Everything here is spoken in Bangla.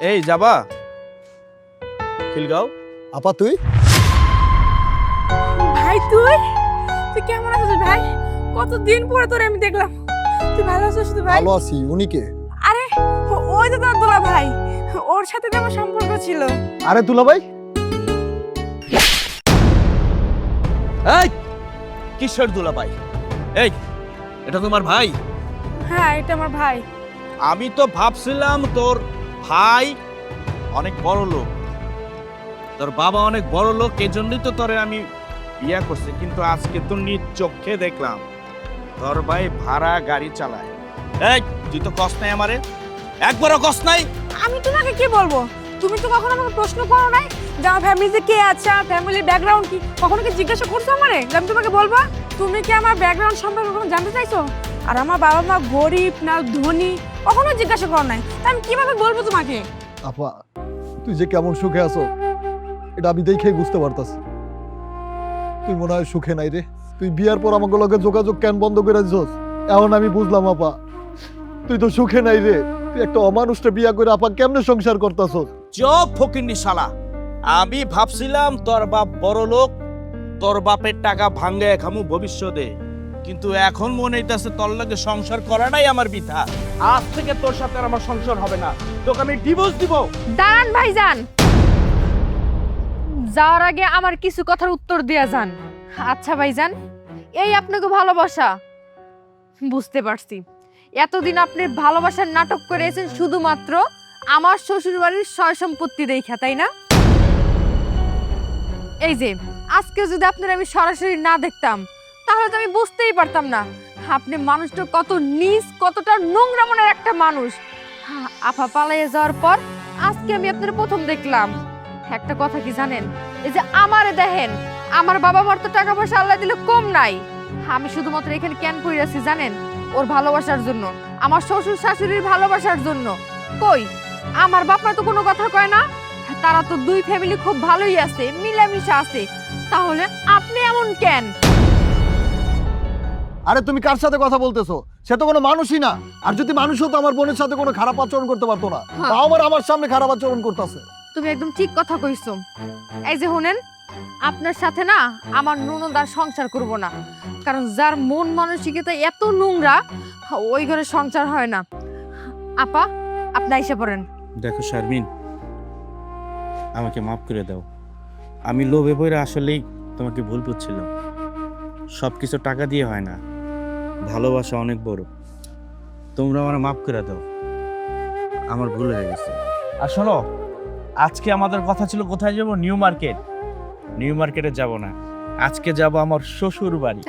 এই যাবা। খিলগাঁও। আপা তুই? ভাই তুই? তুই কেমন আছিস ভাই? কতদিন পরে তোরে আমি দেখলাম। তুই ভালো আছিস তো ভাই? ভালো আছি। উনি কে? আরে ওই তো তোর দোলা ভাই। ওর সাথে তো আমার সম্পর্ক ছিল। আরে দুলা ভাই। এই কিশোর দুলাভাই এই এটা তোমার ভাই? হ্যাঁ এটা আমার ভাই। আমি তো ভাবছিলাম তোর ভাই অনেক বড় লোক। তোর বাবা অনেক বড় লোক এই জন্যই তো তোরে আমি বিয়া করছি, কিন্তু আজকে তো নিজ চোখে দেখলাম, তোর ভাই ভাড়া গাড়ি চালায়। এই, তুই তো কষ্ট নাই আমারে? একবারও কষ্ট নাই? আমি তোমাকে কি বলব? তুমি তো কখনো আমাকে প্রশ্ন করো নাই যে আমার ফ্যামিলিতে কে আছে, আমার ফ্যামিলির ব্যাকগ্রাউন্ড কি? কখনো কি জিজ্ঞাসা করছ আমারে? আমি তোমাকে বলব? তুমি কি আমার ব্যাকগ্রাউন্ড সম্পর্কে কখনো জানতে চাইছো? আর আমার বাবা মা গরিব না ধনী কখনো জিজ্ঞাসা করো নাই। তা আমি কীভাবে বলব তোমাকে? আপা তুই যে কেমন সুখে আছো এটা আমি দেখেই বুঝতে পারতাছি। তুই মনে হয় সুখে নাই রে। তুই বিয়ার পর আমাকে লগে যোগাযোগ কেন বন্ধ করে দিছস? এখন আমি বুঝলাম আপা। তুই তো সুখে নাই রে। তুই একটা অমানুষটা বিয়া করে আপা কেমনে সংসার করতাছস? চোখ ফকিন্নি শালা। আমি ভাবছিলাম তোর বাপ বড় লোক তোর বাপের টাকা ভাঙ্গে খামু ভবিষ্যতে। কিন্তু এখন মনে হইতাছে তোর লগে সংসার করাটাই আমার বিথা। আজ থেকে তোর সাথে আর আমার সংসার হবে না। তোকে আমি ডিভোর্স দিব। দাঁড়ান ভাইজান। যাওয়ার আগে আমার কিছু কথার উত্তর দেয়া যান। আচ্ছা ভাইজান, এই আপনাকে ভালোবাসা। বুঝতে পারছি। এতদিন আপনি ভালোবাসার নাটক করেছেন শুধুমাত্র আমার শ্বশুর বাড়ির সয় সম্পত্তি দেখা, তাই না? এই যে, আজকে যদি আপনার আমি সরাসরি না দেখতাম তাহলে তো আমি বুঝতেই পারতাম না। আপনি মানুষটা কত নিজ, কতটা নোংরা মনের একটা মানুষ। আফা আপা পালাইয়ে যাওয়ার পর আজকে আমি আপনার প্রথম দেখলাম। একটা কথা কি জানেন? এই যে আমারে দেখেন, আমার বাবা মার তো টাকা পয়সা আল্লাহ দিলে কম নাই। আমি শুধুমাত্র এখানে কেন করে আছি জানেন? ওর ভালোবাসার জন্য, আমার শ্বশুর শাশুড়ির ভালোবাসার জন্য। কই? আমার বাপা তো কোনো কথা কয় না। তারা তো দুই ফ্যামিলি খুব ভালোই আছে, মিলামিশা আছে। তাহলে আপনি এমন কেন? আরে তুমি কার সাথে কথা বলতেছো? সে তো কোনো মানুষই না। আর যদি মানুষ হতো আমার বোনের সাথে কোনো খারাপ আচরণ করতে পারতো না হ্যাঁ। তাও আমার আমার সামনে খারাপ আচরণ করতেছে। তুমি একদম ঠিক কথা কইছো। এই যে শুনেন আপনার সাথে না আমার ননদার সংসার করব না। কারণ যার মন মানসিকতা এত নোংরা ওই ঘরে সংসার হয় না। আপা আপনি এসে পড়েন। দেখো শারমিন আমাকে মাফ করে দাও। আমি লোভে পড়ে আসলেই তোমাকে ভুল বুঝছিলাম। সব কিছু টাকা দিয়ে হয় না। ভালোবাসা অনেক বড়। তোমরা আমার মাফ করে দাও। আমার ভুল হয়ে গেছে। আর শোনো, আজকে আমাদের কথা ছিল কোথায় যাব? New market. নিউ মার্কেটে যাব না। আজকে যাব আমার শ্বশুর বাড়ি